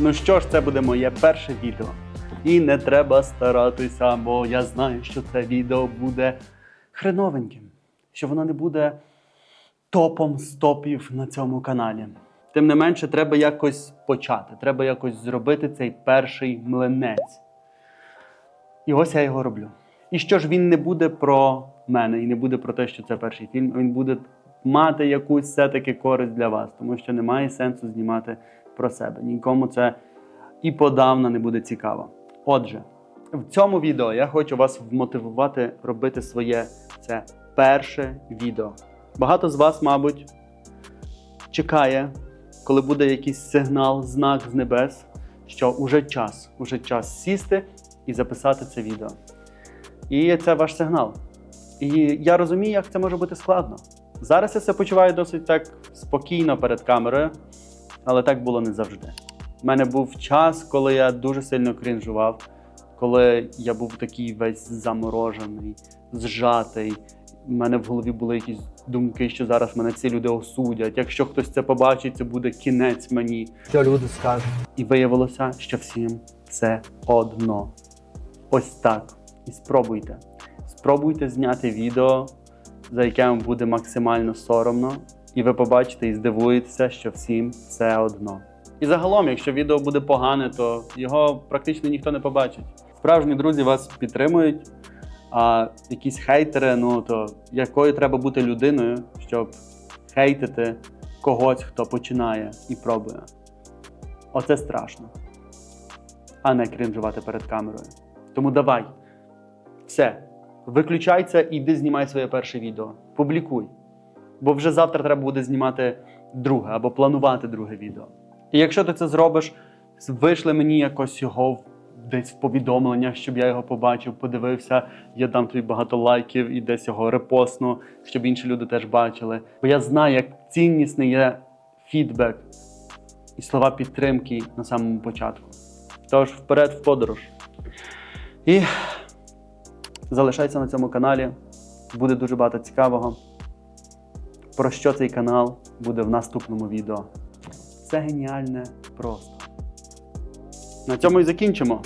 Ну що ж, це буде моє перше відео. І не треба старатися, бо я знаю, що це відео буде хреновеньким, що воно не буде топом з топів на цьому каналі. Тим не менше, треба якось почати, треба якось зробити цей перший млинець. І ось я його роблю. І що ж він не буде про мене, і не буде про те, що це перший фільм, він буде мати якусь все-таки користь для вас, тому що немає сенсу знімати про себе. Нікому це і подавно не буде цікаво. Отже, в цьому відео я хочу вас вмотивувати робити своє це перше відео. Багато з вас, мабуть, чекає, коли буде якийсь сигнал, знак з небес, що уже час, уже час сісти і записати це відео. І це ваш сигнал. І я розумію, як це може бути складно. Зараз я себе почуваю досить так спокійно перед камерою, але так було не завжди. У мене був час, коли я дуже сильно крінжував, коли я був такий весь заморожений, зжатий. У мене в голові були якісь думки, що зараз мене ці люди осудять. Якщо хтось це побачить, це буде кінець мені. Що люди скажуть? І виявилося, що всім все одно. Ось так. І спробуйте. Спробуйте зняти відео, за яке вам буде максимально соромно, і ви побачите і здивуєтеся, що всім все одно. І загалом, якщо відео буде погане, то його практично ніхто не побачить. Справжні друзі вас підтримують, а якісь хейтери, ну то якою треба бути людиною, щоб хейтити когось, хто починає і пробує. Оце страшно. А не крінжувати перед камерою. Тому давай. Все. Виключай це і йди знімай своє перше відео. Публікуй. Бо вже завтра треба буде знімати друге або планувати друге відео. І якщо ти це зробиш, вийшли мені якось його десь в повідомленнях, щоб я його побачив, подивився, я дам тобі багато лайків і десь його репостну, щоб інші люди теж бачили. Бо я знаю, як ціннісний є фідбек і слова підтримки на самому початку. Тож вперед в подорож. І залишайся на цьому каналі. Буде дуже багато цікавого. Про що цей канал буде в наступному відео. Це геніальне просто. На цьому і закінчимо.